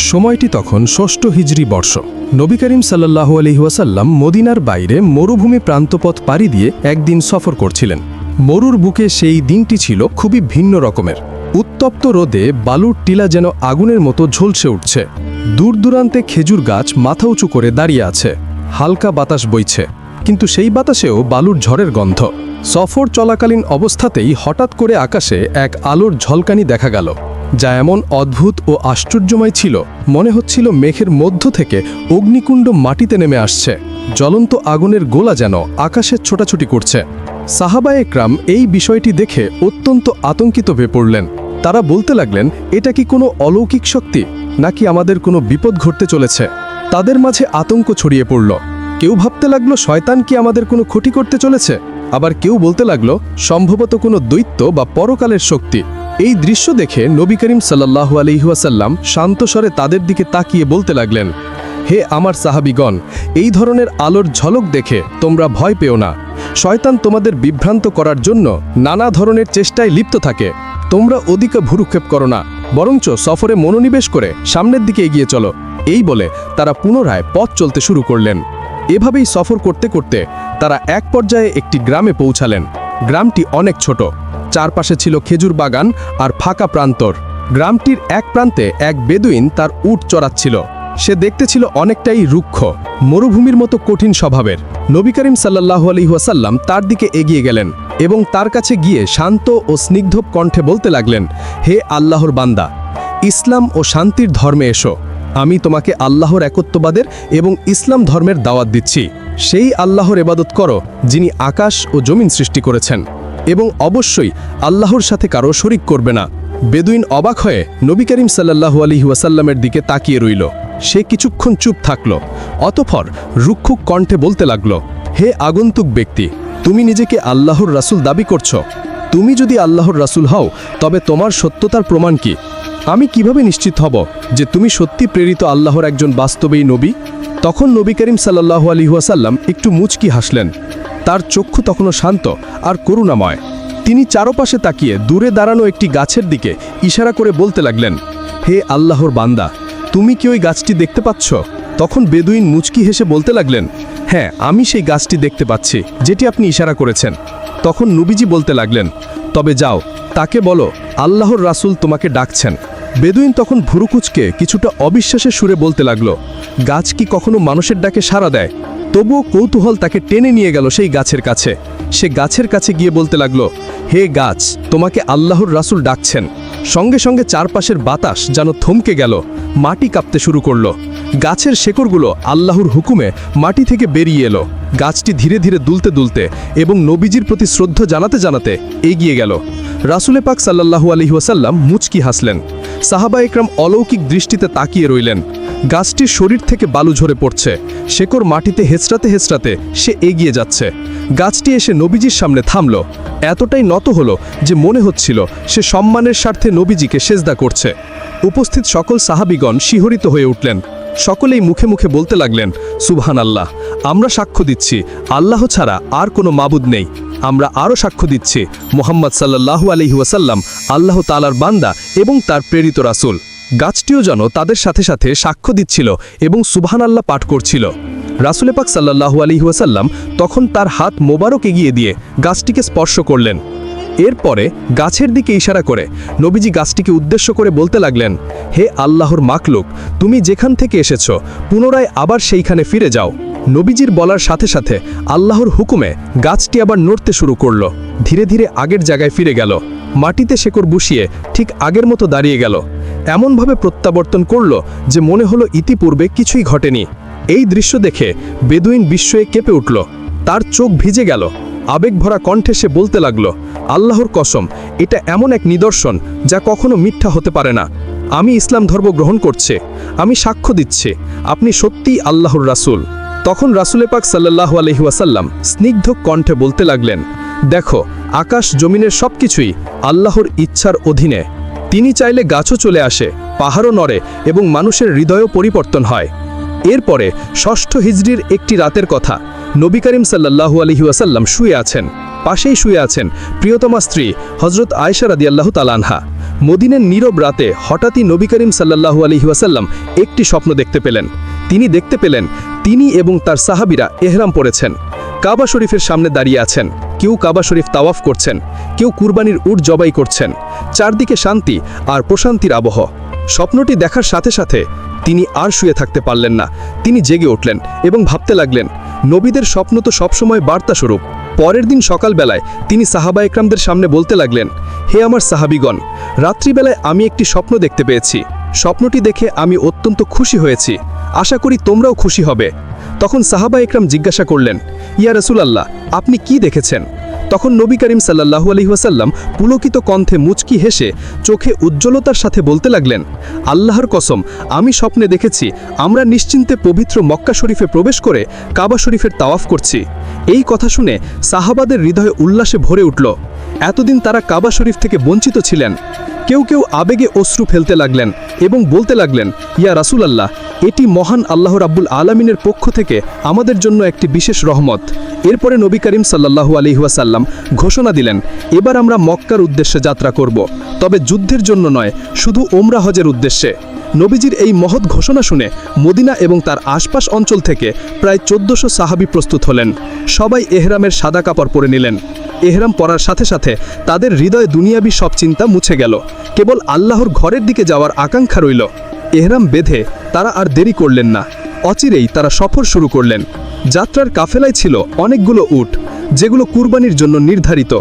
সময়টি তখন ষষ্ঠ হিজরি বর্ষ। নবী করিম সাল্লাহু আলহিহাসাল্লাম মদিনার বাইরে মরুভূমি প্রান্তপথ পাড়ি দিয়ে একদিন সফর করছিলেন। মরুর বুকে সেই দিনটি ছিল খুবই ভিন্ন রকমের। উত্তপ্ত রোদে বালুর টিলা যেন আগুনের মতো ঝলসে উঠছে। দূর দূরান্তে খেজুর গাছ মাথা উঁচু করে দাঁড়িয়ে আছে। হালকা বাতাস বইছে। কিন্তু সেই বাতাসেও বালুর ঝড়ের গন্ধ। সফর চলাকালীন অবস্থাতেই হঠাৎ করে আকাশে এক আলোর ঝলকানি দেখা গেল, যা এমন অদ্ভুত ও আশ্চর্যময় ছিল, মনে হচ্ছিল মেঘের মধ্য থেকে অগ্নিকুণ্ড মাটিতে নেমে আসছে। জ্বলন্ত আগুনের গোলা যেন আকাশে ছোটাছুটি করছে। সাহাবা একরাম এই বিষয়টি দেখে অত্যন্ত আতঙ্কিত হয়ে পড়লেন। তারা বলতে লাগলেন, এটা কি কোনো অলৌকিক শক্তি? নাকি আমাদের কোনো বিপদ ঘটতে চলেছে? তাদের মাঝে আতঙ্ক ছড়িয়ে পড়ল। কেউ ভাবতে লাগল শয়তান কি আমাদের কোনো ক্ষতি করতে চলেছে? আবার কেউ বলতে লাগল, সম্ভবত কোনো দৈত্য বা পরকালের শক্তি। এই দৃশ্য দেখে নবী করিম সাল্লাহু আলহিহাসাল্লাম শান্তস্বরে তাদের দিকে তাকিয়ে বলতে লাগলেন, হে আমার সাহাবিগণ, এই ধরনের আলোর ঝলক দেখে তোমরা ভয় পেও না। শয়তান তোমাদের বিভ্রান্ত করার জন্য নানা ধরনের চেষ্টায় লিপ্ত থাকে। তোমরা অধিক ভুরুক্ষেপ করো না, বরঞ্চ সফরে মনোনিবেশ করে সামনের দিকে এগিয়ে চলো। এই বলে তারা পুনরায় পথ চলতে শুরু করলেন। এভাবেই সফর করতে করতে তারা এক পর্যায়ে একটি গ্রামে পৌঁছালেন। গ্রামটি অনেক ছোট। চারপাশে ছিল খেজুর বাগান আর ফাঁকা প্রান্তর। গ্রামটির এক প্রান্তে এক বেদুইন তার উট চড়াচ্ছিল। সে দেখতে ছিল অনেকটাই রুক্ষ, মরুভূমির মতো কঠিন স্বভাবের। নবী করিম সাল্লাহ আলহিহাসাল্লাম তার দিকে এগিয়ে গেলেন এবং তার কাছে গিয়ে শান্ত ও স্নিগ্ধ কণ্ঠে বলতে লাগলেন, হে আল্লাহর বান্দা, ইসলাম ও শান্তির ধর্মে এসো। আমি তোমাকে আল্লাহর একত্ববাদের এবং ইসলাম ধর্মের দাওয়াত দিচ্ছি। সেই আল্লাহর এবাদত করো, যিনি আকাশ ও জমিন সৃষ্টি করেছেন। এবং অবশ্যই আল্লাহর সাথে কারও শরিক করবে না। বেদুইন অবাক হয়ে নবী করিম সাল্লাহু আলহি ওয়াসাল্লামের দিকে তাকিয়ে রইল। সে কিছুক্ষণ চুপ থাকল অতফর রুক্ষুক কণ্ঠে বলতে লাগল, হে আগন্তুক ব্যক্তি, তুমি নিজেকে আল্লাহর রাসূল দাবি করছ। তুমি যদি আল্লাহর রাসূল হও, তবে তোমার সত্যতার প্রমাণ কি? আমি কীভাবে নিশ্চিত হব যে তুমি সত্যি প্রেরিত আল্লাহর একজন বাস্তবেই নবী? তখন নবী করিম সাল্লাহু আলহিহাসাল্লাম একটু মুচকি হাসলেন। তার চক্ষু তখনও শান্ত আর করুণাময়। তিনি চারপাশে তাকিয়ে দূরে দাঁড়ানো একটি গাছের দিকে ইশারা করে বলতে লাগলেন, হে আল্লাহর বান্দা, তুমি কি ওই গাছটি দেখতে পাচ্ছ? তখন বেদুইন মুচকি হেসে বলতে লাগলেন হ্যাঁ আমি সেই গাছটি দেখতে পাচ্ছি, যেটি আপনি ইশারা করেছেন। তখন নবীজি বলতে লাগলেন, তবে যাও, তাকে বলো, আল্লাহর রাসূল তোমাকে ডাকছেন। বেদুইন তখন ভুরুকুচকে কিছুটা অবিশ্বাসের সুরে বলতে লাগল, গাছ কি কখনো মানুষের ডাকে সাড়া দেয়? তবুও কৌতূহল তাকে টেনে নিয়ে গেল সেই গাছের কাছে। সে গাছের কাছে গিয়ে বলতে লাগল, হে গাছ, তোমাকে আল্লাহর রাসূল ডাকছেন। সঙ্গে সঙ্গে চারপাশের বাতাস যেন থমকে গেল, মাটি কাঁপতে শুরু করল। গাছের শেকড়গুলো আল্লাহর হুকুমে মাটি থেকে বেরিয়ে এলো। গাছটি ধীরে ধীরে দুলতে দুলতে এবং নবীজির প্রতি শ্রদ্ধা জানাতে জানাতে এগিয়ে গেল। রাসুলে পাক সাল্লাহু আলহি ওয়াসাল্লাম মুচকি হাসলেন। সাহাবা একরাম অলৌকিক দৃষ্টিতে তাকিয়ে রইলেন। গাছটির শরীর থেকে বালু ঝরে পড়ছে। শেকড় মাটিতে হেঁচড়াতে হেঁচড়াতে সে এগিয়ে যাচ্ছে। গাছটি এসে নবীজির সামনে থামল। এতটাই নত হলো যে মনে হচ্ছিল সে সম্মানের স্বার্থে নবীজিকে সেজদা করছে। উপস্থিত সকল সাহাবিগণ শিহরিত হয়ে উঠলেন। সকলেই মুখে মুখে বলতে লাগলেন সুবহান আল্লাহ আমরা সাক্ষ্য দিচ্ছি। আল্লাহ ছাড়া আর কোনো মাবুদ নেই। আমরা আরও সাক্ষ্য দিচ্ছি, মোহাম্মদ সাল্লাহু আলহি ওয়াসাল্লাম আল্লাহ তালার বান্দা এবং তার প্রেরিত রাসূল। গাছটিও যেন তাদের সাথে সাথে সাক্ষ্য দিচ্ছিল এবং সুবহান আল্লাহ পাঠ করছিল। রাসুলে পাক সাল্লাহু আলহি ওয়াসাল্লাম তখন তার হাত মোবারক এগিয়ে দিয়ে গাছটিকে স্পর্শ করলেন। এরপরে গাছের দিকে ইশারা করে নবীজি গাছটিকে উদ্দেশ্য করে বলতে লাগলেন, হে আল্লাহর মাকলুক তুমি যেখান থেকে এসেছ, পুনরায় আবার সেইখানে ফিরে যাও। নবীজির বলার সাথে সাথে আল্লাহর হুকুমে গাছটি আবার নড়তে শুরু করল। ধীরে ধীরে আগের জায়গায় ফিরে গেল। মাটিতে শেকড় বসিয়ে ঠিক আগের মতো দাঁড়িয়ে গেল। এমনভাবে প্রত্যাবর্তন করল যে মনে হলো ইতিপূর্বে কিছুই ঘটেনি। এই দৃশ্য দেখে বেদুইন বিস্ময়ে কেঁপে উঠল। তার চোখ ভিজে গেল। আবেগভরা কণ্ঠে সে বলতে লাগল, আল্লাহর কসম, এটা এমন এক নিদর্শন যা কখনো মিথ্যা হতে পারে না। আমি ইসলাম ধর্ম গ্রহণ করছে। আমি সাক্ষ্য দিচ্ছি। আপনি সত্যিই আল্লাহর রাসূল। তখন রাসুলে পাক সাল্লাহ আলহিউসাল্লাম স্নিগ্ধ কণ্ঠে বলতে লাগলেন, দেখো, আকাশ জমিনের সব কিছুই আল্লাহর ইচ্ছার অধীনে। তিনি চাইলে গাছও চলে আসে, পাহাড়ও নড়ে এবং মানুষের হৃদয়ও পরিবর্তন হয়। এরপরে ষষ্ঠ হিজড়ির একটি রাতের কথা নবী করিম সাল্লাহু আলহি ওয়াসাল্লাম শুয়ে আছেন। পাশেই শুয়ে আছেন প্রিয়তমা স্ত্রী হজরত আয়সা রাদিয়াল্লাহু তালানহা মদিনের নীরব রাতে হঠাৎই নবী করিম সাল্লাহু আলহি ওয়াসাল্লাম একটি স্বপ্ন দেখতে পেলেন। তিনি দেখতে পেলেন, তিনি এবং তার সাহাবিরা এহরাম পড়েছেন। কাবা শরীফের সামনে দাঁড়িয়ে আছেন। কেউ কাবা শরীফ তাওয়াফ করছেন, কেউ কুরবানির উট জবাই করছেন। চারদিকে শান্তি আর প্রশান্তির আবহ। স্বপ্নটি দেখার সাথে সাথে তিনি আর শুয়ে থাকতে পারলেন না। তিনি জেগে উঠলেন এবং ভাবতে লাগলেন, নবীদের স্বপ্ন তো সবসময় বার্তাস্বরূপ পরের দিন সকালবেলায় তিনি সাহাবা একরামদের সামনে বলতে লাগলেন, হে আমার সাহাবিগণ, রাত্রিবেলায় আমি একটি স্বপ্ন দেখতে পেয়েছি। স্বপ্নটি দেখে আমি অত্যন্ত খুশি হয়েছি। আশা করি তোমরাও খুশি হবে। তখন সাহাবা একরাম জিজ্ঞাসা করলেন, ইয়া রসুলাল্লাহ, আপনি কি দেখেছেন? তখন নবী করিম সাল্লাহু আলহিহাসাল্লাম পুলকিত কণ্ঠে মুচকি হেসে চোখে উজ্জ্বলতার সাথে বলতে লাগলেন, আল্লাহর কসম, আমি স্বপ্নে দেখেছি, আমরা নিশ্চিন্তে পবিত্র মক্কা শরীফে প্রবেশ করে কাবা শরীফের তাওয়াফ করছি। এই কথা শুনে সাহাবাদের হৃদয়ে উল্লাসে ভরে উঠল। এতদিন তারা কাবা শরীফ থেকে বঞ্চিত ছিলেন। কেউ কেউ আবেগে অশ্রু ফেলতে লাগলেন এবং বলতে লাগলেন, ইয়া রাসূলাল্লাহ, এটি মহান আল্লাহ রাব্বুল আলমিনের পক্ষ থেকে আমাদের জন্য একটি বিশেষ রহমত। এরপরে নবী করিম সাল্লাহু আলিহাসাল্লাম ঘোষণা দিলেন, এবার আমরা মক্কার উদ্দেশ্যে যাত্রা করব। তবে যুদ্ধের জন্য নয়, শুধু ওমরা হজের উদ্দেশ্যে। নবীজির এই মহৎ ঘোষণা শুনে মদিনা এবং তার আশপাশ অঞ্চল থেকে প্রায় চোদ্দশো সাহাবি প্রস্তুত হলেন। সবাই এহরামের সাদা কাপড় পরে নিলেন। এহরাম পরার সাথে সাথে তাদের হৃদয়ে দুনিয়াবি সব চিন্তা মুছে গেল। কেবল আল্লাহর ঘরের দিকে যাওয়ার আকাঙ্ক্ষা রইল। এহরাম বেঁধে তারা আর দেরি করলেন না। অচিরেই তারা সফর শুরু করলেন। যাত্রার কাফেলায় ছিল অনেকগুলো উট, যেগুলো কুরবানির জন্য নির্ধারিত।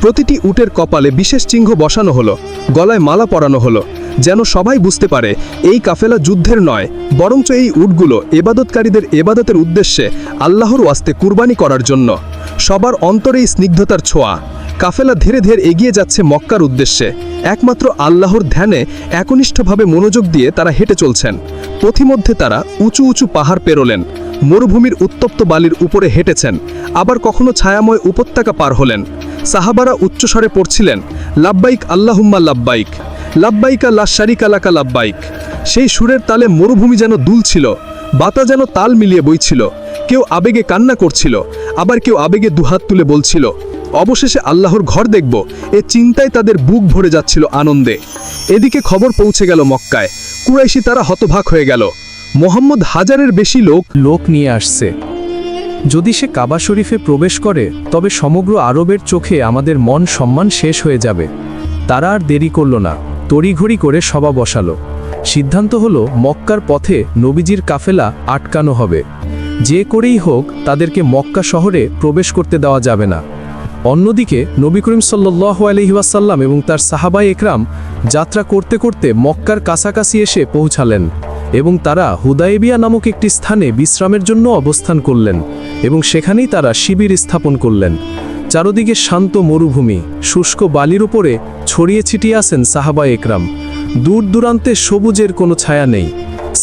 প্রতিটি উটের কপালে বিশেষ চিহ্ন বসানো হলো, গলায় মালা পরানো হলো। যেন সবাই বুঝতে পারে, এই কাফেলা যুদ্ধের নয়, বরঞ্চ এই উটগুলো এবাদতকারীদের এবাদতের উদ্দেশ্যে আল্লাহর ওয়াস্তে কুরবানি করার জন্য। সবার অন্তরেই স্নিগ্ধতার ছোঁয়া। কাফেলা ধীরে ধীরে এগিয়ে যাচ্ছে মক্কার উদ্দেশ্যে। একমাত্র আল্লাহর ধ্যানে একনিষ্ঠভাবে মনোযোগ দিয়ে তারা হেঁটে চলছেন। পথিমধ্যে তারা উঁচু উঁচু পাহাড় পেরোলেন। মরুভূমির উত্তপ্ত বালির উপরে হেঁটেছেন। আবার কখনো ছায়াময় উপত্যকা পার হলেন। সাহাবারা উচ্চস্বরে পড়ছিলেন, লাব্বাইক আল্লাহুম্মা লাব্বাইক। লাব্বাইকা লা শারিকা লাকা লাব্বাইক। সেই সুরের তালে মরুভূমি যেন দুলছিল বাতা যেন তাল মিলিয়ে বইছিল, কেউ আবেগে কান্না করছিল, আবার কেউ আবেগে দুহাত তুলে বলছিল, অবশেষে আল্লাহর ঘর দেখব, এ চিন্তায় তাদের বুক ভরে যাচ্ছিল আনন্দে। এদিকে খবর পৌঁছে গেল মক্কায়, কুরাইশি তারা হতভাগ হয়ে গেল। মোহাম্মদ হাজারের বেশি লোক লোক নিয়ে আসছে। যদি সে কাবা শরীফে প্রবেশ করে, তবে সমগ্র আরবের চোখে আমাদের মন সম্মান শেষ হয়ে যাবে। তারা আর দেরি করল না। তড়িঘড়ি করে সভা বসালো। সিদ্ধান্ত হলো, মক্কার পথে নবীজির কাফেলা আটকানো হবে। যে করেই হোক, তাদেরকে মক্কা শহরে প্রবেশ করতে দেওয়া যাবে না। অন্যদিকে, নবী করিম সাল্লাহ আলহিবাসাল্লাম এবং তার সাহাবাই একরাম যাত্রা করতে করতে মক্কার কাছাকাছি এসে পৌঁছালেন এবং তারা হুদাইবিয়া নামক একটি স্থানে বিশ্রামের জন্য অবস্থান করলেন এবং সেখানেই তারা শিবির স্থাপন করলেন। চারদিকে শান্ত মরুভূমি, শুষ্ক বালির উপরে ছড়িয়ে ছিটিয়ে আসেন সাহাবা একরাম। দূর দূরান্তে সবুজের কোনো ছায়া নেই।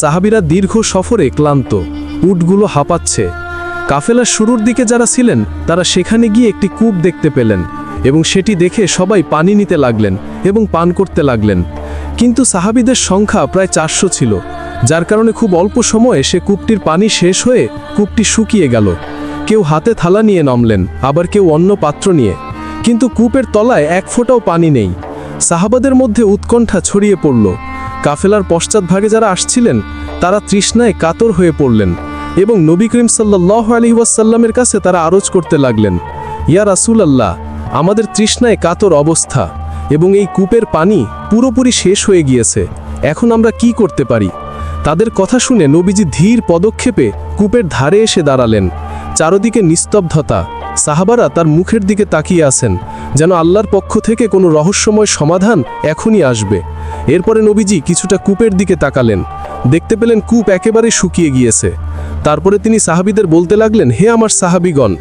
সাহাবিরা দীর্ঘ সফরে ক্লান্ত, উটগুলো হাঁপাচ্ছে। কাফেলার শুরুর দিকে যারা ছিলেন, তারা সেখানে গিয়ে একটি কূপ দেখতে পেলেন এবং সেটি দেখে সবাই পানি নিতে লাগলেন এবং পান করতে লাগলেন। কিন্তু সাহাবিদের সংখ্যা প্রায় চারশো ছিল, যার কারণে খুব অল্প সময়ে সে কূপটির পানি শেষ হয়ে কূপটি শুকিয়ে গেল। কেউ হাতে থালা নিয়ে নামলেন, আবার কেউ অন্য পাত্র নিয়ে। কিন্তু কূপের তলায় এক ফোঁটাও পানি নেই। সাহাবাদের মধ্যে উৎকণ্ঠা ছড়িয়ে পড়ল। কাফেলার পশ্চাৎভাগে যারা আসছিলেন, তারা তৃষ্ণায় কাতর হয়ে পড়লেন এবং নবী করিম সাল্লাহ আলহিউসাল্লামের কাছে তারা আরজ করতে লাগলেন, ইয়া রাসুল আল্লাহ আমাদের তৃষ্ণায় কাতর অবস্থা এবং এই কূপের পানি পুরোপুরি শেষ হয়ে গিয়েছে, এখন আমরা কি করতে পারি? তাদের কথা শুনে নবীজি ধীর পদক্ষেপে কূপের ধারে এসে দাঁড়ালেন। চারদিকে নিস্তব্ধতা। সাহাবারা তার মুখের দিকে তাকিয়ে আসেন যেন আল্লাহর পক্ষ থেকে কোনো রহস্যময় সমাধান এখনই আসবে। এরপরে নবীজি কিছুটা কূপের দিকে তাকালেন। দেখতে পেলেন কূপ একেবারে শুকিয়ে গিয়েছে। তারপরে তিনি সাহাবিদের বলতে লাগলেন, হে আমার সাহাবিগণ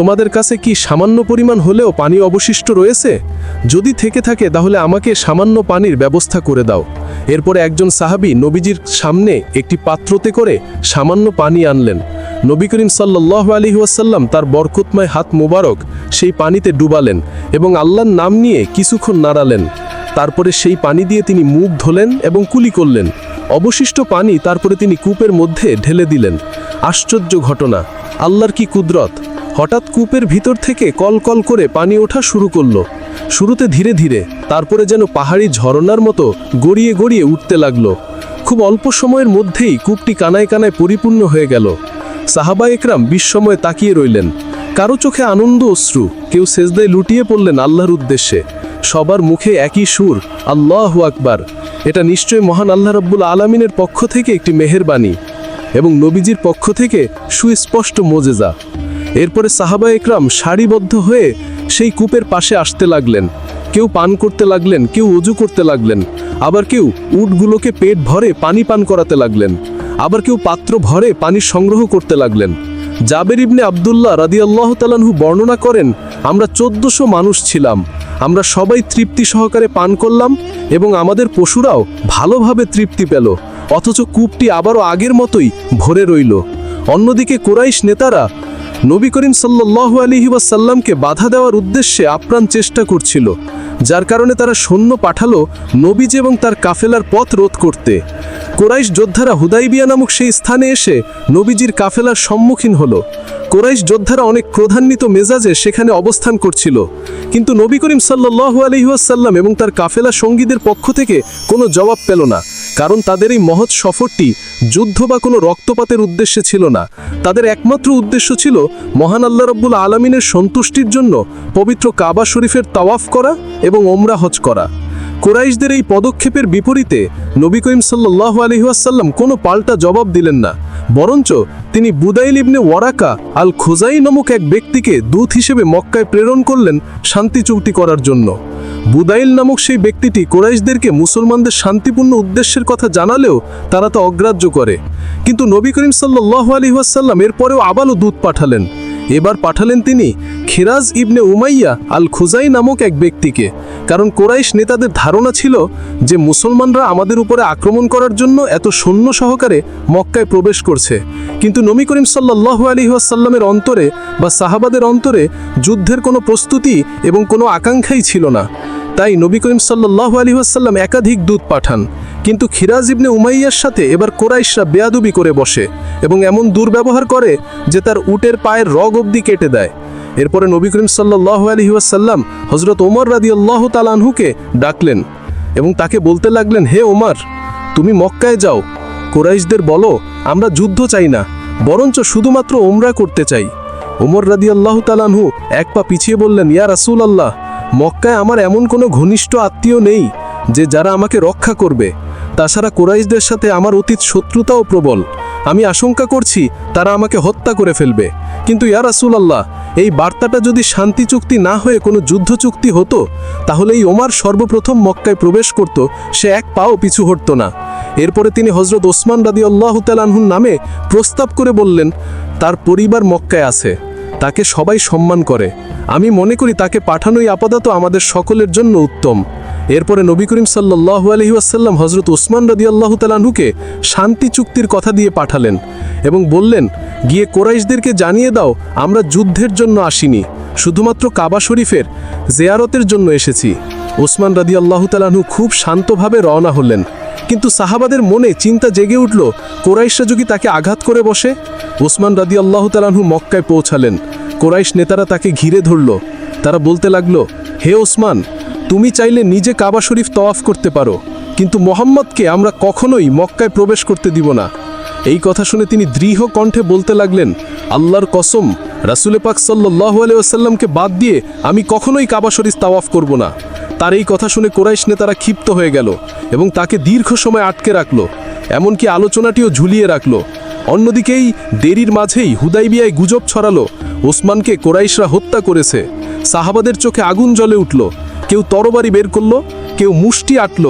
তোমাদের কাছে কি সামান্য পরিমাণ হলেও পানি অবশিষ্ট রয়েছে? যদি থেকে থাকে, তাহলে আমাকে সামান্য পানির ব্যবস্থা করে দাও। এরপরে একজন সাহাবি নবীজির সামনে একটি পাত্রতে করে সামান্য পানি আনলেন। নবী করিম সাল্লাহ আলী ওয়াসাল্লাম তার বরকতময় হাত মোবারক সেই পানিতে ডুবালেন এবং আল্লাহর নাম নিয়ে কিছুক্ষণ নাড়ালেন। তারপরে সেই পানি দিয়ে তিনি মুখ ধোলেন এবং কুলি করলেন। অবশিষ্ট পানি তারপরে তিনি কূপের মধ্যে ঢেলে দিলেন। আশ্চর্য ঘটনা। আল্লাহর কি কুদরত? হঠাৎ কূপের ভিতর থেকে কল কল করে পানি ওঠা শুরু করল। শুরুতে ধীরে ধীরে, তারপরে যেন পাহাড়ি ঝরনার মতো গড়িয়ে গড়িয়ে উঠতে লাগল। খুব অল্প সময়ের মধ্যেই কূপটি কানায় কানায় পরিপূর্ণ হয়ে গেল। সাহাবা একরাম বিস্ময়ে তাকিয়ে রইলেন। কারও চোখে আনন্দ অশ্রু, কেউ সেজদায় লুটিয়ে পড়লেন আল্লাহর উদ্দেশ্যে। সবার মুখে একই সুর, আল্লাহ আকবার। এটা নিশ্চয় মহান আল্লাহ রব্বুল আলমিনের পক্ষ থেকে একটি মেহেরবানি এবং নবীজির পক্ষ থেকে সুস্পষ্ট মোজেজা। এরপরে সাহাবা একরাম সারিবদ্ধ হয়ে সেই কূপের পাশে আসতে লাগলেন। কেউ পান করতে লাগলেন, কেউ অজু করতে লাগলেন। আবার কেউ উটগুলোকে পেট ভরে পানি পান করাতে লাগলেন। আবার কেউ পাত্র ভরে পানি সংগ্রহ করতে লাগলেন। জাবের ইবনে আবদুল্লাহ রাদিয়াল্লাহ তালানহু বর্ণনা করেন, আমরা চোদ্দশো মানুষ ছিলাম। আমরা সবাই তৃপ্তি সহকারে পান করলাম এবং আমাদের পশুরাও ভালোভাবে তৃপ্তি পেল। অথচ কূপটি আবারও আগের মতোই ভরে রইল। অন্যদিকে কোরাইশ নেতারা নবী করিম সাল্লাহ আলহি ওয়াসাল্লামকে বাধা দেওয়ার উদ্দেশ্যে আপ্রাণ চেষ্টা করছিল, যার কারণে তারা সৈন্য পাঠালো নবীজ এবং তার কাফেলার পথ রোধ করতে। কোরাইশ যোদ্ধারা হুদাইবিয়া নামক সেই স্থানে এসে নবীজির কাফেলার সম্মুখীন হলো। কোরাইশ যোদ্ধারা অনেক ক্রোধান্বিত মেজাজে সেখানে অবস্থান করছিল, কিন্তু নবী করিম সাল্লাহ আলহিহাসাল্লাম এবং তার কাফেলা সঙ্গীদের পক্ষ থেকে কোনো জবাব পেল না। কারণ তাদের এই মহৎ সফরটি যুদ্ধ বা কোনো রক্তপাতের উদ্দেশ্যে ছিল না। তাদের একমাত্র উদ্দেশ্য ছিল মহান আল্লাহ রব্বুল আলমিনের সন্তুষ্টির জন্য পবিত্র কাবা শরীফের তাওয়াফ করা এবং ওমরা হজ করা। কোরাইশদের এই পদক্ষেপের বিপরীতে নবী করিম সাল্লাহ আলহিহাসাল্লাম কোনো পাল্টা জবাব দিলেন না। বরঞ্চ তিনি বুদাইল ইবনে ওয়ারাকা আল খোজাই নামক এক ব্যক্তিকে দূত হিসেবে মক্কায় প্রেরণ করলেন শান্তি চুক্তি করার জন্য। বুদাইল নামক সেই ব্যক্তিটি কোরাইশদেরকে মুসলমানদের শান্তিপূর্ণ উদ্দেশ্যের কথা জানালেও তারা তা অগ্রাহ্য করে। কিন্তু নবী করিম সাল্লাহ আলহিহাসাল্লাম এরপরেও আবারও দূত পাঠালেন। এবার পাঠালেন তিনি খিরাজ ইবনে উমাইয়া আল খুজাই নামক এক ব্যক্তিকে। কারণ কোরাইশ নেতাদের ধারণা ছিল যে মুসলমানরা আমাদের উপরে আক্রমণ করার জন্য এত সৈন্য সহকারে মক্কায় প্রবেশ করছে। কিন্তু নবী করিম সাল্লাহ আলিহাসাল্লামের অন্তরে বা সাহাবাদের অন্তরে যুদ্ধের কোনো প্রস্তুতি এবং কোনো আকাঙ্ক্ষাই ছিল না। তাই নবী করিম সাল্লাহ আলিহাসাল্লাম একাধিক দূত পাঠান। কিন্তু খিরাজ ইবনে উমাইয়ার সাথে এবার কোরাইশরা বেয়াদুবি করে বসে এবং এমন দুর্ব্যবহার করে যে তার উটের পায়ের রগ অবধি কেটে দেয়। এরপরে নবী করিম সাল্লাহ আলহিউসাল্লাম হজরত ওমর রাদি আল্লাহ তালানহুকে ডাকলেন এবং তাকে বলতে লাগলেন, হে ওমর, তুমি মক্কায় যাও। কোরাইশদের বলো, আমরা যুদ্ধ চাই না, বরঞ্চ শুধুমাত্র ওমরা করতে চাই। ওমর রাদি আল্লাহ তালানহু এক পা পিছিয়ে বললেন, ইয়া রাসুল আল্লাহ মক্কায় আমার এমন কোনো ঘনিষ্ঠ আত্মীয় নেই যে যারা আমাকে রক্ষা করবে। তাছাড়া কোরাইশদের সাথে আমার অতীত শত্রুতাও প্রবল। আমি আশঙ্কা করছি তারা আমাকে হত্যা করে ফেলবে। কিন্তু ইয়া রাসুল আল্লাহ এই বার্তাটা যদি শান্তি চুক্তি না হয়ে কোনো যুদ্ধ চুক্তি হতো, তাহলে এই ওমার সর্বপ্রথম মক্কায় প্রবেশ করত, সে এক পাও পিছু হটত না। এরপরে তিনি হজরত ওসমান রাদি আল্লাহ তালাহুর নামে প্রস্তাব করে বললেন, তার পরিবার মক্কায় আছে। তাকে সবাই সম্মান করে। আমি মনে করি তাকে পাঠানোই আপাতত আমাদের সকলের জন্য উত্তম। এরপরে নবী করিম সাল্লাহ আলহিউসাল্লাম হজরত ওসমান রদি আল্লাহ তালাহুকে শান্তি চুক্তির কথা দিয়ে পাঠালেন এবং বললেন, গিয়ে কোরাইশদেরকে জানিয়ে দাও, আমরা যুদ্ধের জন্য আসিনি। শুধুমাত্র কাবা শরীফের জেয়ারতের জন্য এসেছি। ওসমান রাদি আল্লাহ তালাহু খুব শান্তভাবে রওনা হলেন। কিন্তু সাহাবাদের মনে চিন্তা জেগে উঠল, কোরাইশরা যদি তাকে আঘাত করে বসে? ওসমান রাদি আল্লাহ তালাহু মক্কায় পৌঁছালেন। কোরাইশ নেতারা তাকে ঘিরে ধরল। তারা বলতে লাগল, হে ওসমান, তুমি চাইলে নিজে কাবা শরীফ তওয়াফ করতে পারো, কিন্তু মোহাম্মদকে আমরা কখনোই মক্কায় প্রবেশ করতে দিব না। এই কথা শুনে তিনি দৃঢ় কণ্ঠে বলতে লাগলেন, আল্লাহর কসম রাসুলে পাক সাল্লাহ আলাইসাল্লামকে বাদ দিয়ে আমি কখনোই কাবা শরীফ তাওয়াফ করব না। তার এই কথা শুনে কোরাইশ নেতারা ক্ষিপ্ত হয়ে গেল এবং তাকে দীর্ঘ সময় আটকে রাখল, এমনকি আলোচনাটিও ঝুলিয়ে রাখল। অন্যদিকেই দেরির মাঝেই হুদাইবিয়ায় গুজব ছড়ালো, ওসমানকে কোরাইশরা হত্যা করেছে। সাহাবাদের চোখে আগুন জ্বলে উঠল, কেউ তরবারি বের করল, কেউ মুষ্টি আটল।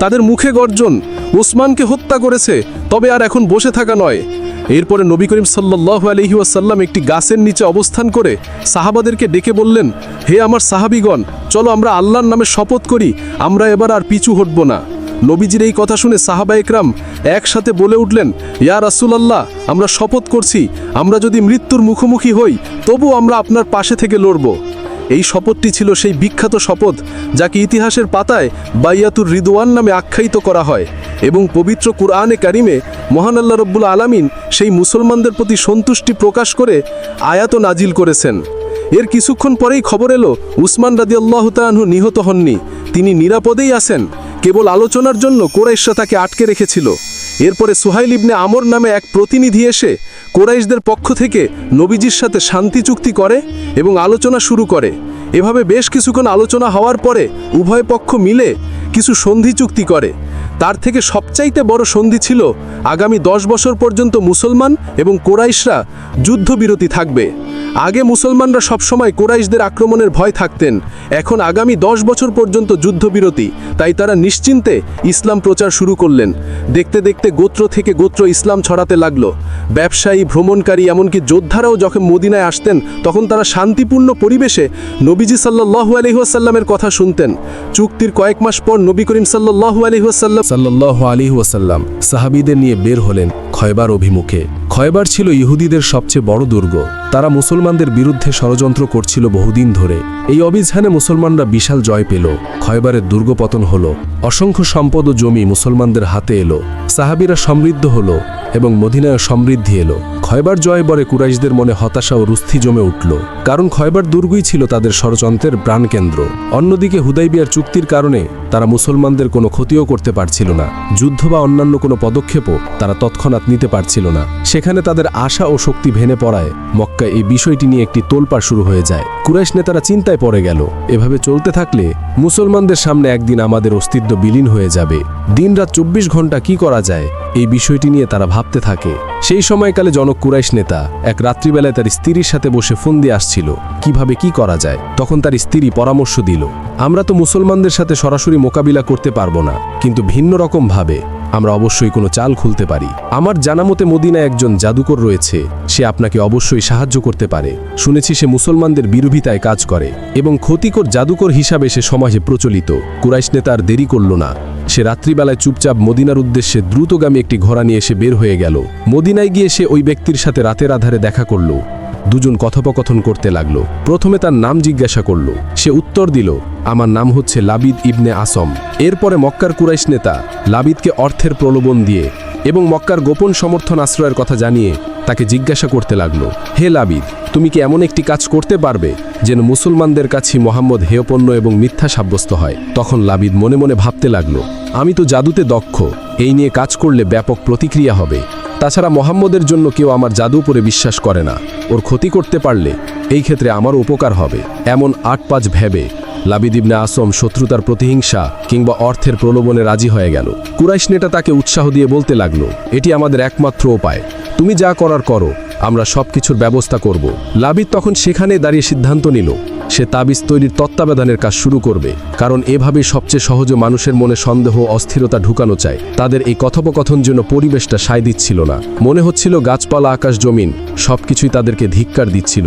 তাদের মুখে গর্জন, ওসমানকে হত্যা করেছে, তবে আর এখন বসে থাকা নয়। এরপরে নবী করিম সাল্লাহ আলহি ওয়াসাল্লাম একটি গাছের নিচে অবস্থান করে সাহাবাদেরকে ডেকে বললেন, হে আমার সাহাবিগণ, চলো আমরা আল্লাহর নামে শপথ করি, আমরা এবার আর পিছু হটব না। নবীজির এই কথা শুনে সাহাবা একরাম একসাথে বলে উঠলেন, ইয়া রাসুলাল্লাহ, আমরা শপথ করছি, আমরা যদি মৃত্যুর মুখোমুখি হই তবু আমরা আপনার পাশে থেকে লড়ব। এই শপথটি ছিল সেই বিখ্যাত শপথ যাকে ইতিহাসের পাতায় বাইয়াতুর রিদওয়ান নামে আখ্যায়িত করা হয় এবং পবিত্র কুরআনে কারিমে মহান আল্লাহ রব্বুল আলামিন সেই মুসলমানদের প্রতি সন্তুষ্টি প্রকাশ করে আয়াত নাজিল করেছেন। এর কিছুক্ষণ পরেই খবর এলো, উসমান রাদি আল্লাহ তাআনহু নিহত হননি। তিনি নিরাপদেই আছেন, কেবল আলোচনার জন্য কোরাইশা তাকে আটকে রেখেছিল। এরপরে সুহাইল ইবনে আমর নামে এক প্রতিনিধি এসে কোরাইশদের পক্ষ থেকে নবীজির সাথে শান্তি চুক্তি করে এবং আলোচনা শুরু করে। এভাবে বেশ কিছুক্ষণ আলোচনা হওয়ার পরে উভয় পক্ষ মিলে কিছু সন্ধি চুক্তি করে। তার থেকে সবচাইতে বড় সন্ধি ছিল আগামী দশ বছর পর্যন্ত মুসলমান এবং কোরাইশরা যুদ্ধবিরতি থাকবে। আগে মুসলমানরা সবসময় কোরাইশদের আক্রমণের ভয় থাকতেন। এখন আগামী দশ বছর পর্যন্ত যুদ্ধবিরতি, তাই তারা নিশ্চিন্তে ইসলাম প্রচার শুরু করলেন। দেখতে দেখতে গোত্র থেকে গোত্র ইসলাম ছড়াতে লাগল। ব্যবসায়ী, ভ্রমণকারী, এমনকি যোদ্ধারাও যখন মদিনায় আসতেন, তখন তারা শান্তিপূর্ণ পরিবেশে নবীজি সাল্লাহু আলহিহাসাল্লামের কথা শুনতেন। চুক্তির কয়েক মাস পর নবী করিম সাল্লাহু আলহিহাসাল্লাম সাল্লাহ আলী ওয়াসাল্লাম সাহাবিদের নিয়ে বের হলেন খয়বার অভিমুখে। খয়বার ছিল ইহুদিদের সবচেয়ে বড় দুর্গ। তারা মুসলমানদের বিরুদ্ধে ষড়যন্ত্র করছিল বহুদিন ধরে। এই অভিযানে মুসলমানরা বিশাল জয় পেল। খয়বারের দুর্গপতন হলো। অসংখ্য সম্পদ ও জমি মুসলমানদের হাতে এলো, সাহাবিরা সমৃদ্ধ হলো এবং মদিনায় সমৃদ্ধি এলো। খয়বার জয় বরে কুরাইশদের মনে হতাশা ও রুস্থি জমে উঠল, কারণ খয়বার দুর্গই ছিল তাদের ষড়যন্ত্রের প্রাণকেন্দ্র। অন্যদিকে হুদাইবিয়ার চুক্তির কারণে তারা মুসলমানদের কোনো ক্ষতিও করতে পারছিল না। যুদ্ধ বা অন্যান্য কোনো পদক্ষেপও তারা তৎক্ষণাৎ নিতে পারছিল না। সেখানে তাদের আশা ও শক্তি ভেঙে পড়ায় মক্কা এই বিষয়টি নিয়ে একটি তোলপাড় শুরু হয়ে যায়। কুরাইশ নেতারা চিন্তায় পড়ে গেল, এভাবে চলতে থাকলে মুসলমানদের সামনে একদিন আমাদের অস্তিত্ব বিলীন হয়ে যাবে। দিনরাত চব্বিশ ঘণ্টা কি করা যায়, এই বিষয়টি নিয়ে তারা ভাবতে থাকে। সেই সময়কালে জনক কুরাইশ নেতা এক রাত্রিবেলায় তার স্ত্রীর সাথে বসে ফোন দিয়ে আসছিল, কীভাবে কি করা যায়? তখন তার স্ত্রী পরামর্শ দিল, আমরা তো মুসলমানদের সাথে সরাসরি মোকাবিলা করতে পারব না, কিন্তু ভিন্ন রকম ভাবে। আমরা অবশ্যই কোনো চাল খুলতে পারি। আমার জানামতে মদিনায় একজন জাদুকর রয়েছে। সে আপনাকে অবশ্যই সাহায্য করতে পারে। শুনেছি সে মুসলমানদের বিরোধিতায় কাজ করে এবং ক্ষতিকর জাদুকর হিসাবে সে সমাজে প্রচলিত। কুরাইশ নেতার দেরি করল না। সে রাত্রিবেলায় চুপচাপ মদিনার উদ্দেশ্যে দ্রুতগামী একটি ঘোড়া নিয়ে এসে বের হয়ে গেল। মদিনায় গিয়ে সে ওই ব্যক্তির সাথে রাতের আধারে দেখা করল। দুজন কথোপকথন করতে লাগল। প্রথমে তার নাম জিজ্ঞাসা করল। সে উত্তর দিল, আমার নাম হচ্ছে লাবিদ ইবনে আসম। এরপরে মক্কার কুরাইশ নেতা লাবিদকে অর্থের প্রলোভন দিয়ে এবং মক্কার গোপন সমর্থন আশ্রয়ের কথা জানিয়ে তাকে জিজ্ঞাসা করতে লাগল, হে লাবিদ, তুমি কি এমন একটি কাজ করতে পারবে যেন মুসলমানদের কাছে মোহাম্মদ হেয়পন্য এবং মিথ্যা সাব্যস্ত হয়? তখন লাবিদ মনে মনে ভাবতে লাগল, আমি তো জাদুতে দক্ষ, এই নিয়ে কাজ করলে ব্যাপক প্রতিক্রিয়া হবে। তাছাড়া মোহাম্মদের জন্য কেউ আমার জাদু উপরে বিশ্বাস করে না। ওর ক্ষতি করতে পারলে এই ক্ষেত্রে আমার উপকার হবে। এমন আট পাঁচ ভেবে লাবিদ ইবনে আসম শত্রুতার প্রতিহিংসা কিংবা অর্থের প্রলোভনে রাজি হয়ে গেল। কুরাইশ নেতা তাকে উৎসাহ দিয়ে বলতে লাগল, এটি আমাদের একমাত্র উপায়। তুমি যা করার করো, আমরা সব কিছুর ব্যবস্থা করব। লাবিদ তখন সেখানে দাঁড়িয়ে সিদ্ধান্ত নিল। সে তাবিজ তৈরির তত্ত্বাবধানের কাজ শুরু করবে, কারণ এভাবে সবচেয়ে সহজ মানুষের মনে সন্দেহ অস্থিরতা ঢুকানো চায়। তাদের এই কথোপকথন জন্য পরিবেশটা সায় দিচ্ছিল না। মনে হচ্ছিল গাছপালা, আকাশ, জমিন, সবকিছুই তাদেরকে ধিক্কার দিচ্ছিল।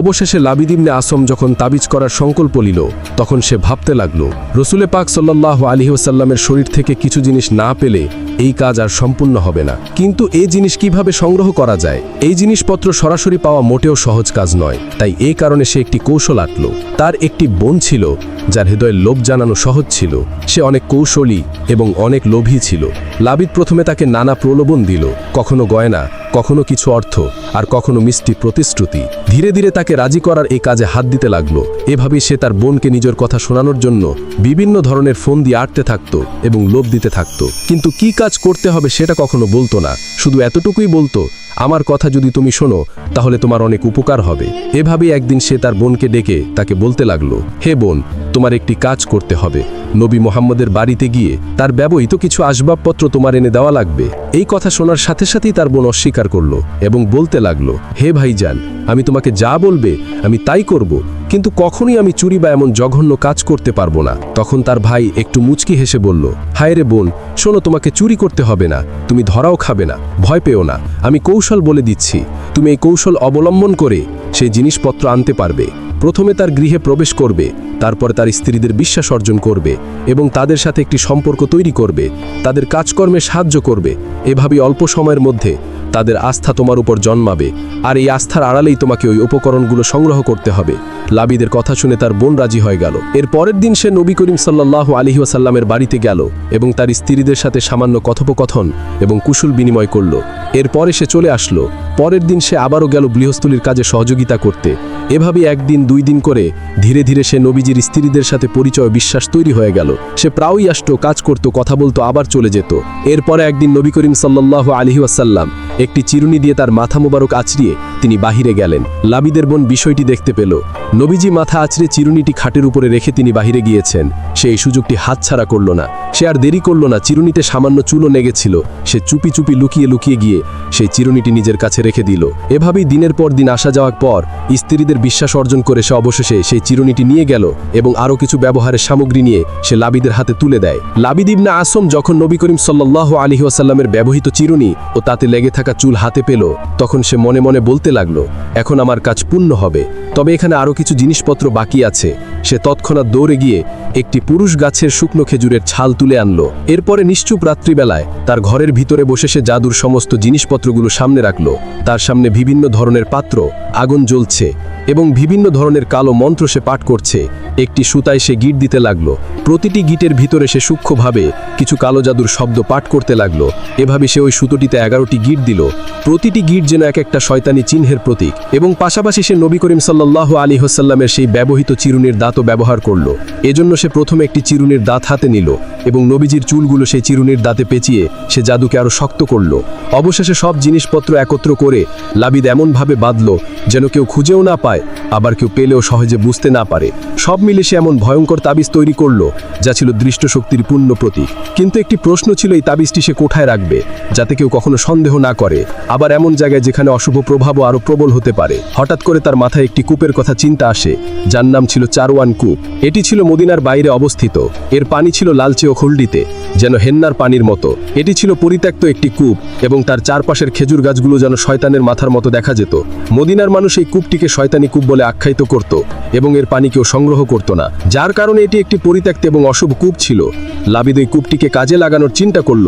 অবশেষে লাবিদিমনে আসম যখন তাবিজ করার সংকল্প নিল, তখন সে ভাবতে লাগল, রসুলে পাক সাল্লাহ আলহিউসাল্লামের শরীর থেকে কিছু জিনিস না পেলে এই কাজ আর সম্পূর্ণ হবে না। কিন্তু এই জিনিস কীভাবে সংগ্রহ করা যায়? এই জিনিসপত্র সরাসরি পাওয়া মোটেও সহজ কাজ নয়। তাই এই কারণে সে একটি কৌশল আটল তার একটি বোন ছিল, যার হৃদয়ে লোভ জানানো সহজ ছিল। সে অনেক কৌশলী এবং অনেক লোভী ছিল। লাবিদ প্রথমে তাকে নানা প্রলোভন দিল, কখনো গয়না, কখনো কিছু অর্থ, আর কখনো মিষ্টি প্রতিশ্রুতি। ধীরে ধীরে তাকে রাজি করার এই কাজে হাত দিতে লাগল। এভাবেই সে তার বোনকে নিজের কথা শোনানোর জন্য বিভিন্ন ধরনের ফোন দিয়ে আটতে থাকতো এবং লোভ দিতে থাকতো। কিন্তু কি কাজ করতে হবে সেটা কখনো বলতো না। শুধু এতটুকুই বলতো আমার কথা যদি তুমি শোনো, তাহলে তোমার অনেক উপকার হবে। এভাবেই একদিন সে তার বোনকে ডেকে তাকে বলতে লাগল, হে বোন, তোমার একটি কাজ করতে হবে। নবী মোহাম্মদের বাড়িতে গিয়ে তার ব্যবহৃত কিছু আসবাবপত্র তোমার এনে দেওয়া লাগবে। এই কথা শোনার সাথে সাথেই তার বোন অস্বীকার করল এবং বলতে লাগল, হে ভাইজান, আমি তোমাকে যা বলবে আমি তাই করব, কিন্তু কখনই আমি চুরি বা এমন জঘন্য কাজ করতে পারব না। তখন তার ভাই একটু মুচকি হেসে বলল, হায় রে বোন, শোনো তোমাকে চুরি করতে হবে না, তুমি ধরাও খাবে না, ভয় পেও না, আমি কৌশল বলে দিচ্ছি, তুমি এই কৌশল অবলম্বন করে সেই জিনিসপত্র আনতে পারবে। প্রথমে তার গৃহে প্রবেশ করবে, তারপর তার স্ত্রীদের বিশ্বাস অর্জন করবে এবং তাদের সাথে একটি সম্পর্ক তৈরি করবে, তাদের কাজকর্মে সাহায্য করবে এভাবে অল্প সময়ের মধ্যে তাদের আস্থা তোমার উপর জন্মাবে, আর এই আস্থার আড়ালেই তোমাকে ওই উপকরণগুলো সংগ্রহ করতে হবে। লাবিদের কথা শুনে তার বোন রাজি হয়ে গেল। এর পরের দিন সে নবী করিম সাল্লাহ আলহি ওয়াসাল্লামের বাড়িতে গেল এবং তার স্ত্রীদের সাথে সামান্য কথোপকথন এবং কুশল বিনিময় করল। এরপরে সে চলে আসলো। পরের দিন সে আবারও গেল গৃহস্থলীর কাজে সহযোগিতা করতে। এভাবে একদিন, দুই দিন করে ধীরে ধীরে সে নবীজির স্ত্রীদের সাথে পরিচয় বিশ্বাস তৈরি হয়ে গেল। সে প্রায়ই আসতো, কাজ করত, কথা বলতো, আবার চলে যেত। এরপরে একদিন নবী করিম সাল্লাহ আলহি আসাল্লাম একটি চিরুনি দিয়ে তার মাথা মোবারক আছড়িয়ে তিনি বাহিরে গেলেন। লাবিদের বোন বিষয়টি দেখতে পেল। নবীজি মাথা আছড়ে চিরুনিটি খাটের উপরে রেখে তিনি বাহিরে গিয়েছেন। সে এই সুযোগটি হাতছাড়া করল না। সে আর দেরি করল না। চিরুনিতে সামান্য চুলো নেগেছিল। সে চুপি চুপি লুকিয়ে লুকিয়ে গিয়ে সেই চিরুনিটি নিজের কাছে রেখে দিল। এভাবেই দিনের পর দিন আসা যাওয়ার পর স্ত্রীদের বিশ্বাস অর্জন করে সে অবশেষে সেই চিরুনিটি নিয়ে গেল এবং আরও কিছু ব্যবহারের সামগ্রী নিয়ে সে লাবিদের হাতে তুলে দেয়। লাবিদ ইবনা আসম যখন নবী করিম সাল্লাহ আলহি আসাল্লামের ব্যবহৃত চিরুনি ও তাতে লেগে থাকা চুল হাতে পেল, তখন সে মনে মনে বলতে লাগল, এখন আমার কাজ পূর্ণ হবে। তবে এখানে আরও কিছু জিনিসপত্র বাকি আছে। সে তৎক্ষণাৎ দৌড়ে গিয়ে একটি পুরুষ গাছের শুকনো খেজুরের ছাল তুলে আনলো। এরপরে নিশ্চুপ রাত্রিবেলায় তার ঘরের ভিতরে বসে সে জাদুর সমস্ত জিনিসপত্রগুলো সামনে রাখল। তার সামনে বিভিন্ন ধরনের পাত্র, আগুন জ্বলছে এবং বিভিন্ন ধরনের কালো মন্ত্র সে পাঠ করছে। একটি সুতায় সে গিট দিতে লাগল। প্রতিটি গিটের ভিতরে সে সূক্ষ্মভাবে কিছু কালো জাদুর শব্দ পাঠ করতে লাগল। এভাবে সে ওই সুতোটিতে এগারোটি গিট দিল। প্রতিটি গিট যেন এক একটা শয়তানি চিহ্নের প্রতীক এবং পাশাপাশি সে নবী করিম সাল্লাহ আলী হোসাল্লামের সেই ব্যবহৃত চিরুনির দাঁতও ব্যবহার করল। এজন্য সে প্রথমে একটি চিরুনির দাঁত হাতে নিল এবং নবীজির চুলগুলো সেই চিরুনির দাঁতে পেঁচিয়ে সে জাদুকে আরও শক্ত করল। অবশেষে সব জিনিসপত্র একত্র করে লাবিদ এমনভাবে বাঁধল যেন কেউ খুঁজেও না পায়, আবার কেউ পেলেও সহজে বুঝতে না পারে। সব মিলে সে এমন ভয়ঙ্কর তাবিজ তৈরি করল যা ছিল দৃষ্টশক্তির পূর্ণ প্রতীক। কিন্তু একটি প্রশ্ন ছিল এই তাবিজটি সে কোথায় রাখবে, যাতে কেউ কখনো সন্দেহ না করে। আবার এমন জায়গায় যেখানে অশুভ প্রভাবও আরও প্রবল হতে পারে। হঠাৎ করে তার মাথায় একটি কূপের কথা চিন্তা আসে, যার নাম ছিল চারওয়ান কূপ। এটি ছিল মদিনার বাইরে অবস্থিত। এর পানি ছিল লালচে ও খল্ডিতে যেন হেন্নার পানির মতো। এটি ছিল পরিত্যক্ত একটি কূপ এবং তার চারপাশের খেজুর গাছগুলো যেন শয়তানের মাথার মতো দেখা যেত। মদিনার মানুষ এই কূপটিকে শয়তানি কূপ বলে আখ্যায়িত করত এবং এর পানি কেউ সংগ্রহ করত না, যার কারণে এটি একটি পরিত্যক্ত এবং অশুভ কূপ ছিল। লাবিদ ওই কূপটিকে কাজে লাগানোর চিন্তা করল।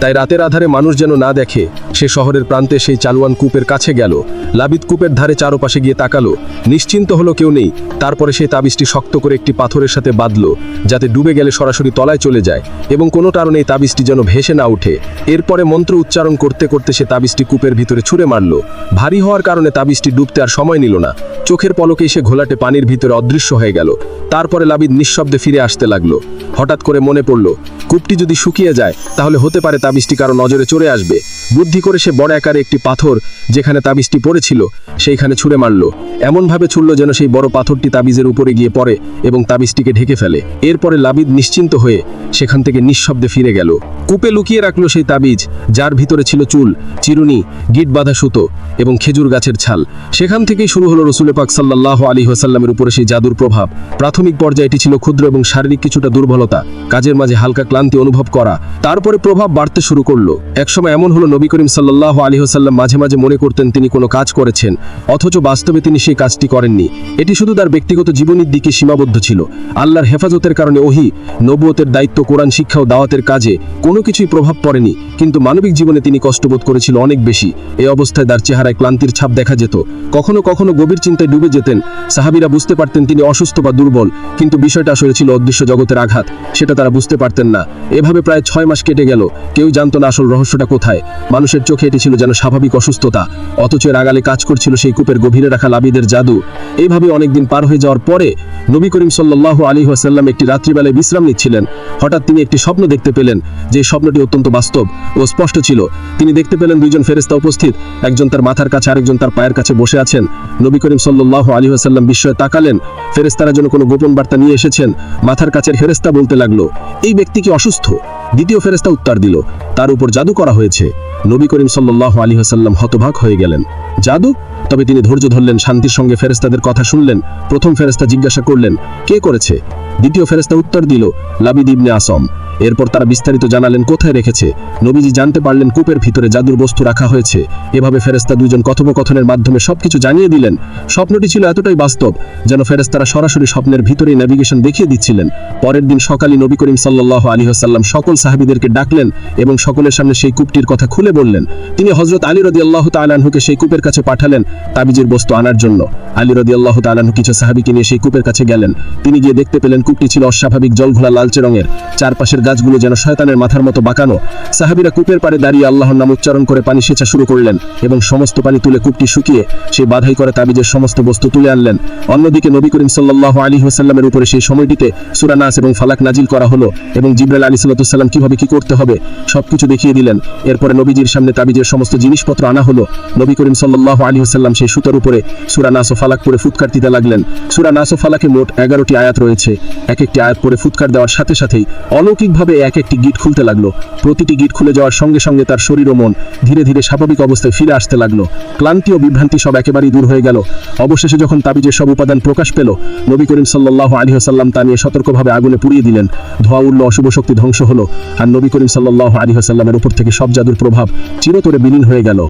তাই রাতের আধারে মানুষ যেন না দেখে সে শহরের প্রান্তে সেই চালওয়ান কূপের কাছে গেল। লাবিদ কূপের ধারে চারোপাশে গিয়ে তাকালো। নিশ্চিন্ত হলো কেউ নেই। তারপরে সেই তাবিজটি শক্ত করে একটি পাথরের সাথে বাঁধল, যাতে ডুবে গেলে সরাসরি তলায় চলে যায় এবং কোনো কারণে এই তাবিজটি যেন ভেসে না উঠে এরপরে মন্ত্র উচ্চারণ করতে করতে সে তাবিজটি কূপের ভিতরে ছুঁড়ে মারল। ভারী হওয়ার কারণে তাবিজটি ডুবতে আর সময় নিল না। চোখের পলকে সে ঘোলাটে পানির ভিতরে অদৃশ্য হয়ে গেল। তারপরে লাবিদ নিঃশব্দে ফিরে আসতে লাগল। হঠাৎ করে মনে পড়ল কূপটি যদি শুকিয়ে যায়, তাহলে হতে পারে তাবিজটি কারও নজরে চড়ে আসবে। বুদ্ধি করে সে বড় আকারে একটি পাথর যেখানে তাবিজটি পড়েছিল, সেইখানে ছুঁড়ে মারল। এমনভাবে ছুড়ল যেন সেই বড় পাথরটি তাবিজের উপরে গিয়ে পড়ে এবং তাবিজটিকে ঢেকে ফেলে। এরপরে লাবিদ নিশ্চিন্ত হয়ে সেখান থেকে নিঃশব্দে ফিরে গেল। কূপে লুকিয়ে রাখল সেই তাবিজ, যার ভিতরে ছিল চুল, চিরুনি, গিট বাঁধা সুতো এবং খেজুর গাছের ছাল। সেখান থেকেই শুরু হলো রসুলে পাক সাল্লাহ আলী হোসাল্লামের উপরে সেই জাদুর প্রভাব। প্রাথমিক পর্যায়ে এটি ছিল ক্ষুদ্র এবং শারীরিক কিছুটা দুর্বলতা। কাজের মাঝে হালকা ক্লান্তি অনুভব করা। তারপরে প্রভাব বাড়তে শুরু করল। একসময় এমন হলো, নবী করিম সাল্লাহ আলী হোসাল্লাম মাঝে মাঝে মনে করতেন তিনি কোনো কাজ করেছেন, অথচ বাস্তবে তিনি সেই কাজটি করেননি। এটি শুধু তার ব্যক্তিগত জীবনের দিকে সীমাবদ্ধ ছিল। আল্লাহর হেফাজতের কারণে ওহি, নবুয়তের দায়িত্ব, কোরআন শিক্ষা ও দাওয়াতের কাজে কোনো কিছুই প্রভাব পড়েনি, কিন্তু মানবিক জীবনে তিনি কষ্টবোধ করেছিল অনেক বেশি। এই অবস্থায় তার চেহারায় ক্লান্তির ছাপ দেখা যেত। কখনো কখনো গভীর চিন্তায় ডুবে যেতেন। সাহাবিরা বুঝতে পারতেন তিনি অসুস্থ বা দুর্বল, কিন্তু বিষয়টা আসলে ছিল অদৃশ্য জগতের আঘাত, সেটা তারা বুঝতে পারতেন না। এভাবে প্রায় ছয় মাস কেটে গেল। কেউ জানতো না আসল রহস্যটা কোথায়। মানুষের চোখে এটি ছিল যেন স্বাভাবিক অসুস্থতা। অথচ এর আগালে কাজ করছিল সেই কূপের গভীরে রাখা লাবিদের জাদু। এইভাবে অনেকদিন পার হয়ে যাওয়ার পরে নবী করিম সাল্লাহ আলী ওয়াসাল্লাম একটি রাত্রিবেলায় বিশ্রাম নিচ্ছিলেন। হঠাৎ তিনি একটি স্বপ্ন দেখতে পেলেন, যে স্বপ্নটি অত্যন্ত বাস্তব ও স্পষ্ট ছিল। তিনি দেখতে পেলেন দুইজন ফেরেস্তা উপস্থিত। একজন তার মাথার কাছে, আরেকজন তার পায়ের কাছে বসে আছেন। নবী করিম সাল্লাহ আলী ওয়াসাল্লাম বিস্ময়ে তাকালেন। ফেরেস্তারা যেন কোনো গোপন বার্তা নিয়ে এসেছেন। মাথার কাছের ফেরেস্তা বলতে লাগল, এই ব্যক্তি কি অসুস্থ। দ্বিতীয় ফেরেস্তা উত্তর দিল, তার উপর জাদু করা হয়েছে। নবী করিম সাল্লাহ আলী হাসাল্লাম হতভাগ হয়ে গেলেন। জাদু? তবে তিনি ধৈর্য ধরলেন, শান্তির সঙ্গে ফেরেস্তাদের কথা শুনলেন। প্রথম ফেরেস্তা জিজ্ঞাসা করলেন, কে করেছে? দ্বিতীয় ফেরেস্তা উত্তর দিল, লাবিদ ইবনে আসম। এরপর তারা বিস্তারিত জানালেন কোথায় রেখেছে। নবীজি জানতে পারলেন কূপের ভিতরে জাদুর বস্তু রাখা হয়েছে। এভাবে ফেরেস্তা দুজন কথোপকথনের মাধ্যমে সবকিছু জানিয়ে দিলেন। স্বপ্নটি ছিল এতটাই বাস্তব যেন ফেরেস্তারা সরাসরি স্বপ্নের ভিতরেই নেভিগেশন দেখিয়ে দিচ্ছিলেন। পরের দিন সকালে নবী করিম সাল্লাহ আলী হাসাল্লাম সকল সাহাবিদেরকে ডাকলেন এবং সকলের সামনে সেই কূপটির কথা খুলে বললেন। তিনি হজরত আলী রদি আল্লাহ তালাহুকে সেই কূপের কাছে পাঠালেন তাবিজের বস্তু আনার জন্য। আলী রদি আল্লাহ তালানু কিছু সাহাবিকে নিয়ে সেই কূপের কাছে গেলেন। তিনি গিয়ে দেখতে পেলেন কূপটি ছিল অস্বাভাবিক জল ঘোলা লালচে রঙের। চারপাশের গাছগুলো যেন শয়তানের মাথার মতো বাঁকানো। সাহাবিরা কূপের পারে দাঁড়িয়ে আল্লাহর নাম উচ্চারণ করে পানি সেচা শুরু করলেন এবং সমস্ত পানি তুলে কূপটি শুকিয়ে সেই বাধাই করে তাবিজের সমস্ত বস্তু তুলে আনলেন। অন্যদিকে নবী করিম সাল্লাহ আলী ওসাল্লামের উপরে সেই সময়টিতে সুরানাস এবং ফালাক নাজিল করা হলো এবং জিব্রাইল আলী সাল্লাতুসাল্লাম কীভাবে কি করতে হবে সবকিছু দেখিয়ে দিলেন। এরপরে নবীজির সামনে তাবিজের সমস্ত জিনিসপত্র আনা হলো। নবী করিম সাল্লাহ আলী ওসাল্লাম সেই সুতার উপরে সুরানাস ও ফালাক পরে ফুৎকার দিতে লাগলেন। সুরানাস ও ফালাকে মোট এগারোটি আয়াত রয়েছে। এক একটি আয়াত পরে ফুৎকার দেওয়ার সাথে সাথেই অলৌকিকভাবে এক একটি গিট খুলতে লাগল। প্রতিটি গিট খুলে যাওয়ার সঙ্গে সঙ্গে তার শরীর ও মন ধীরে ধীরে স্বাভাবিক অবস্থায় ফিরে আসতে লাগল। ক্লান্তি ও বিভ্রান্তি সব একেবারেই দূর হয়ে গেল। অবশেষে যখন তাবিজের সব উপাদান প্রকাশ পেল, নবী করিম সাল্লাহ আলী হাসাল্লাম তা নিয়ে সতর্কভাবে আগুনে পুড়িয়ে দিলেন। ধোয়া উঠল অশুভ শক্তি ধ্বংস হলো। আর নবী করিম সাল্লাহ আলী হাসাল্লামের উপর থেকে সব জাদুর প্রভাব চিরতরে বিলীন হয়ে গেল।